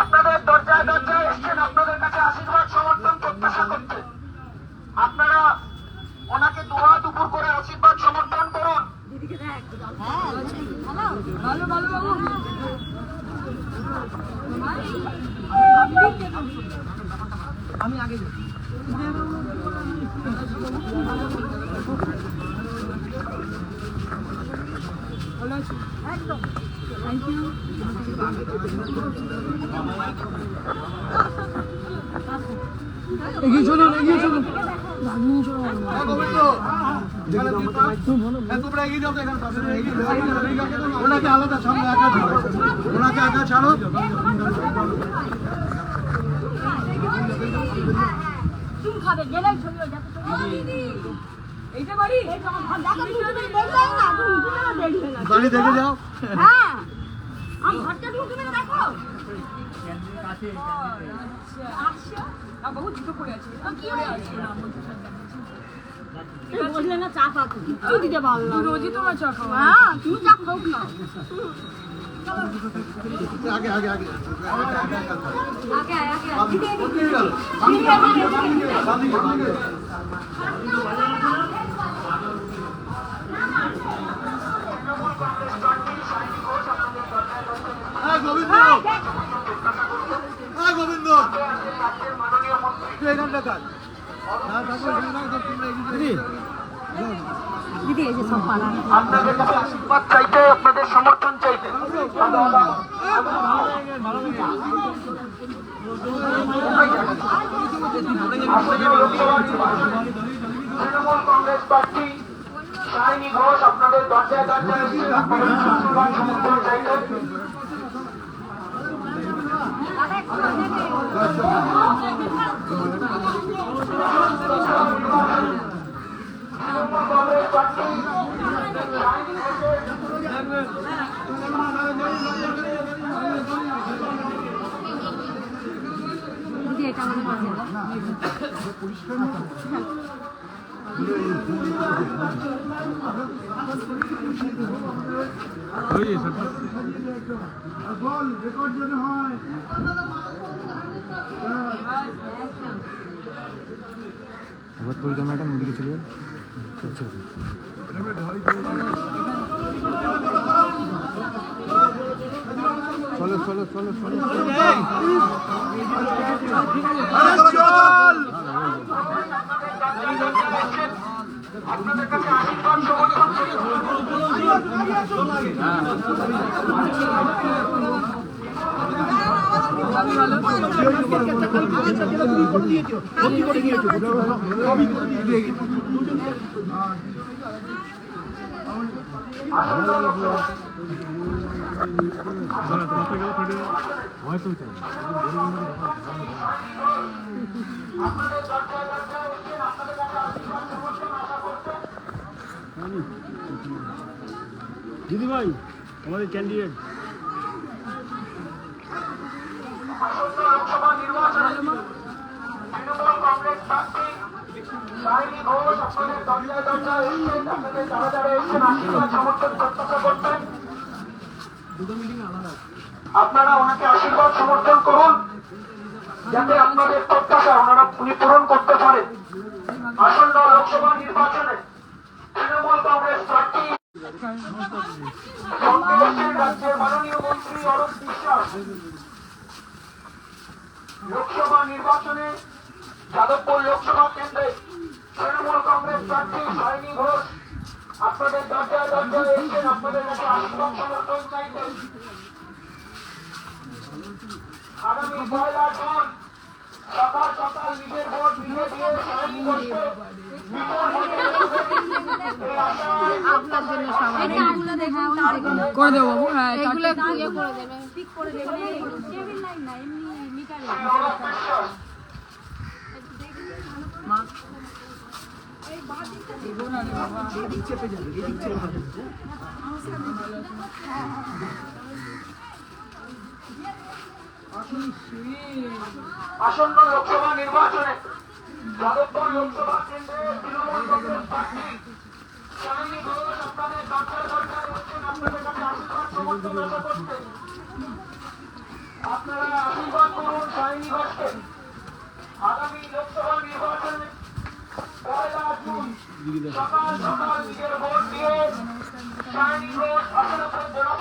আপনাদের দরজায় দরজায় এসছেন, আপনাদের কাছে আশীর্বাদ, সমর্থন, প্রত্যাশা করতে। আপনারা ওনাকে দোয়া দুপুর করে আশীর্বাদ, সমর্থন করুন। এগিয়ে চলুন এগিয়ে চলুন। ওনাকে আলাদা সামনে একা ছাড়ো। ওনাকে একা ছাড়ো। খাবে যাবে বাড়ি দেখে যাও। হ্যাঁ। বললে না চা পাকো কিছু দিতে পারলাম রোজই তোমার চা খাও। হ্যাঁ তুমি চা খাও না। আগে আগে আগে। আগে আগে কোথায় পালা। আপনাদের কাছে আশীর্বাদ চাইতে আপনাদের সমর্থন চাইতে। তৃণমূল কংগ্রেস প্রার্থী শাহিনী ঘোষ আপনাদের দরজায় দরজায় আশীর্বাদ সমর্থন চাইতে তৃণমূল কংগ্রেস প্রার্থী শাহিনী ঘোষের দিদি এটা আমাদের পাশে বল রেকর্ড যেন হয় মুদিকে চলে যাবে চলো চলো চলো চলো চল আপনাদের কাছে আশীর্বাদ সমর্থন চাইতে দিদি ভাই আমাদের ক্যান্ডিডেট সমর্থন আপনারা ওনাকে আশীর্বাদ, সমর্থন করুন, যাতে আপনাদের প্রত্যাশা ওনারা উনি পূরণ করতে পারেন। আসন্ন লোকসভা নির্বাচনে তৃণমূল কংগ্রেস প্রার্থী কংগ্রেসের মাননীয় মন্ত্রী অরূপ বিশ্বাস। লোকসভা নির্বাচনে যাদবপুর লোকসভা কেন্দ্রে তৃণমূল কংগ্রেস প্রার্থী সাইনি ঘোষ। আপনাদের দরজায় দরজায় এসেছেন আপনাদের কাছে আশীর্বাদ সমর্থন চাইতে। আগামী পয়লা জুন সকাল সকাল নিজের ভোট দিয়ে দিয়ে সাইনি ঘোষকে আপনার জন্য সবাই করে দেবো হ্যাঁ এগুলো করে দেবেন ঠিক করে দেবেন টেবিল লাইন না এমনি মিটারে অরূপ বিশ্বাস আসন্ন লোকসভা নির্বাচনে যাদবপুর লোকসভা কেন্দ্রে তৃণমূল কংগ্রেস দরকার দরকার হচ্ছেন আপনাদের কাছে আশীর্বাদ, সমর্থন আশা করতে। আপনারা সায়নী ঘোষকে আগামী লোকসভা নির্বাচনে সকাল সকাল নিজের ভোট দিয়ে সায়নী রোড আসলে জেলা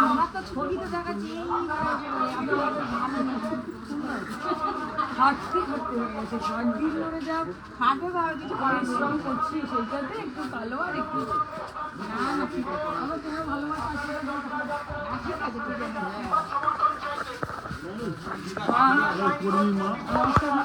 আমার তো ছবিতে দেখাচ্ছি হাঁটতে হাঁটতে হয়ে গেছে কন্টিনিউরে যা হাঁটে ভাবে কিছু পরিশ্রম করছি সেইটাতে একটু ভালো আর একটু না না ঠিক আছে আমার তোমার ভালোবাসা ঠিক আছে ঠিক আছে। নমস্কার মা।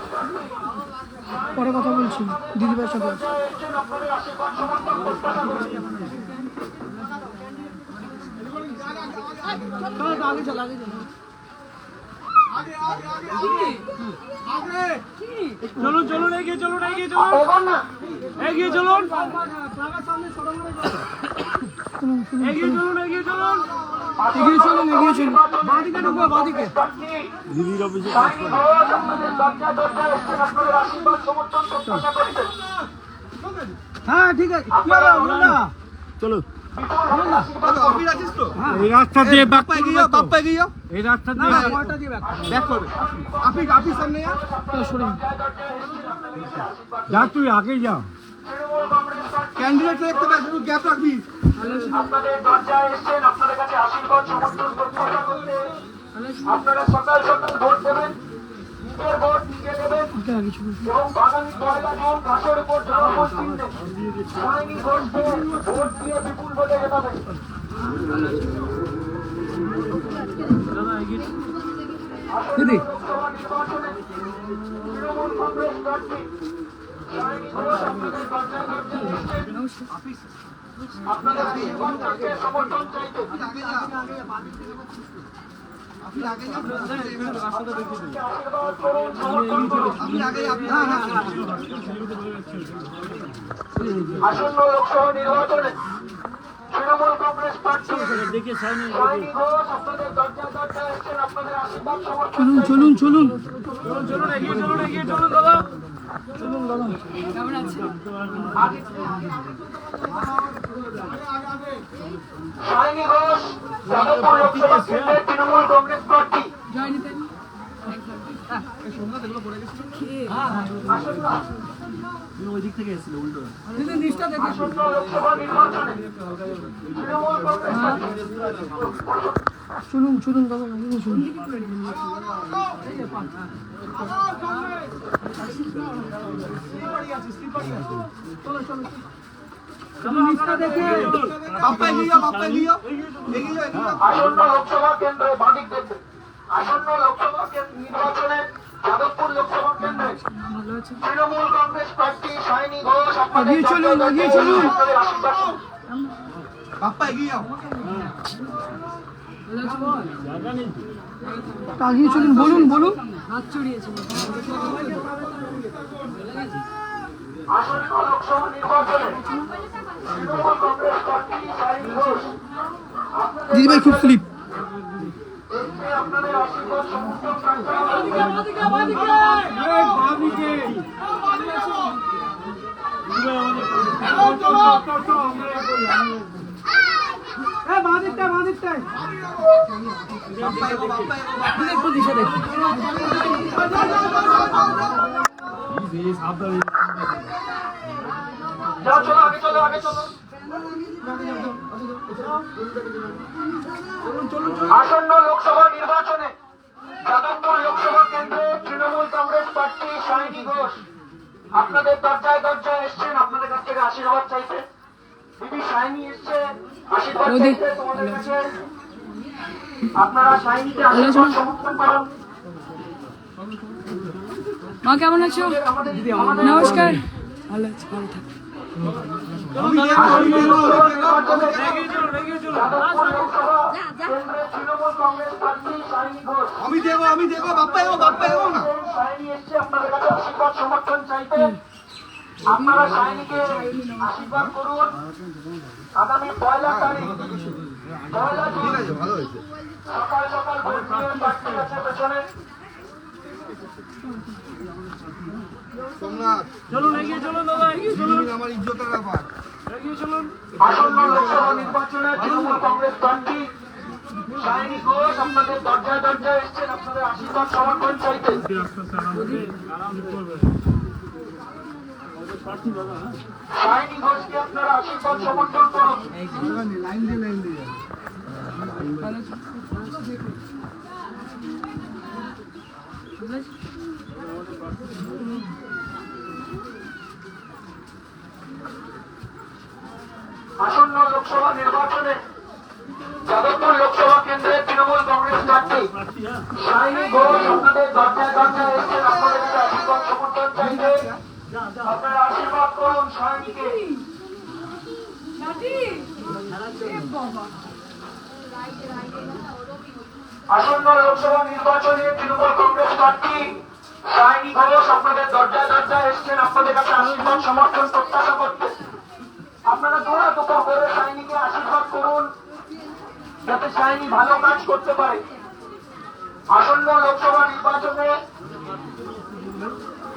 পরে কথা বলছি দিদিভাইয়ের সাথে। আগে চল আগে চল চলুন চলুন এগিয়ে চলুন এগিয়ে চলুন। এগিয়ে চলুন। এগিয়ে চলুন এগিয়ে চলুন। এগিয়ে চলুন এগিয়ে চলুন বাঁদিকে ঢুকবো বাঁদিকে। দিদির অফিসে হ্যাঁ ঠিক আছে। চলো। তো? এই রাস্তা দিয়ে ব্যাক বাপ্পা এই রাস্তা না দিয়ে পরটা দিয়ে ব্যাক ব্যাক করবে। আপিস আপিস সামনে যা তুই আগে যা। ক্যান্ডিডেট দেখতে পাচ্ছ একটু গ্যাপ রাখবি। আপনাদের দরজায় এসেছেন আপনাদের কাছে আশীর্বাদ সমর্থন করতে আপনারা সকাল সকাল ভোট দেবেন নিজের ভোট নিজে দেবেন। এবং আগামী পয়লা জুন ঘাসের উপর জনগণ কিনতে সায়নী ঘোষকে ভোট দিয়ে বিপুল ভোটে জেতাবেন দিদি। তৃণমূল কংগ্রেস প্রার্থী আসন্ন লোকসভা নির্বাচনে তৃণমূল কংগ্রেস ঘোষ আপনাদের দরজায় দরজায় এসেছেন আপনাদের আশীর্বাদ চলুন চলুন চলুন। চলুন চলুন এগিয়ে চলুন এগিয়ে চলুন দাদা। তৃণমূল কংগ্রেস প্রার্থী ওই দিক থেকে এসেছিল উল্টো দিদি দেখে তৃণমূল কংগ্রেস চলুন চলুন দাদা যাও আসন্ন লোকসভা কেন্দ্রে বাদিক দেখবে আসন্ন লোকসভা নির্বাচনে যাদবপুর লোকসভা কেন্দ্রে তৃণমূল কংগ্রেস প্রার্থী সায়নী ঘোষ আপনাদের এগিয়ে চলুন, এগিয়ে চলুন। আপনাদের আশীর্বাদ করুন। বাপ্পা এগিয়ে যাও আগিয়ে চলুন, বলুন বলুন। হাত চড়িয়েছে আসন্ন লোকসভা নির্বাচনে তৃণমূল কংগ্রেস প্রার্থী সায়নী ঘোষ দিদিভাই খুব স্লিপ। আমাদের আসন্ন লোকসভা নির্বাচনে যাদবপুর লোকসভা কেন্দ্রে তৃণমূল কংগ্রেস প্রার্থী সায়নী ঘোষ। আপনাদের দরজায় দরজায় এসছেন, আপনাদের কাছ থেকে আশীর্বাদ চাইতে। দিদি শাইনি এসছে আশীর্বাদ মোদি। চাইতে তোমাদের কাছে আপনারা শাইনিকে আশীর্বাদ সমর্থন করুন। মা কেমন আছো? নমস্কার। ভালো আছি ভালো থাক। আমি দেবো আমি দেবো বাপ্পা এগো বাপ্পা এগো না। শাইনি কাছে আশীর্বাদ সমর্থন চাইতে আপনারা শাইনিকে আশীর্বাদ করুন। আগামী পয়লা তারিখ পয়লা সকাল সকাল ভোট দিয়ে প্রার্থী আছে পেছনে। চলুন এগিয়ে চলুন দাদা এগিয়ে চলুন। আমার ইজ্জতের ব্যাপার। এগিয়ে চলুন। আসন্ন লোকসভা নির্বাচনে তৃণমূল কংগ্রেস প্রার্থী শাইনি ঘোষ আপনাদের দরজায় দরজায় এসছেন। আপনাদের আশীর্বাদ সমর্থন চাইতে শাইনি ঘোষকে আপনারা আশীর্বাদ সমর্থন করুন লাইন দিয়ে লাইন দিয়ে? আসন্ন লোকসভা নির্বাচনে যাদবপুর লোকসভা কেন্দ্রের তৃণমূল কংগ্রেস প্রার্থী শাইনি ঘোষ আপনাদের দরজায় দরজায় এসছেন আপনাদের আশীর্বাদ সমর্থন চাইতে আপনারা আসন্ন লোকসভা নির্বাচনে তৃণমূল কংগ্রেস প্রার্থী শাইনি ঘোষ আপনাদের দরজায় দরজায় এসছেন। আপনাদের কাছে আশীর্বাদ, সমর্থন, প্রত্যাশা করতে। আপনারা দৌড়া দুপুর করে শাইনিকে আশীর্বাদ করুন, যাতে শাইনি ভালো কাজ করতে পারে। আসন্ন লোকসভা নির্বাচনে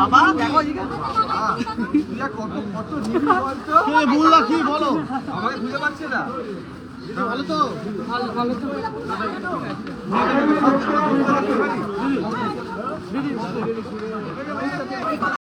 বাবা দেখো কত কত নিবি বলতো? কে বললা কি বলো। আমাকে খুঁজে পাচ্ছে না। ভালো তো। ভালো ভালো তো।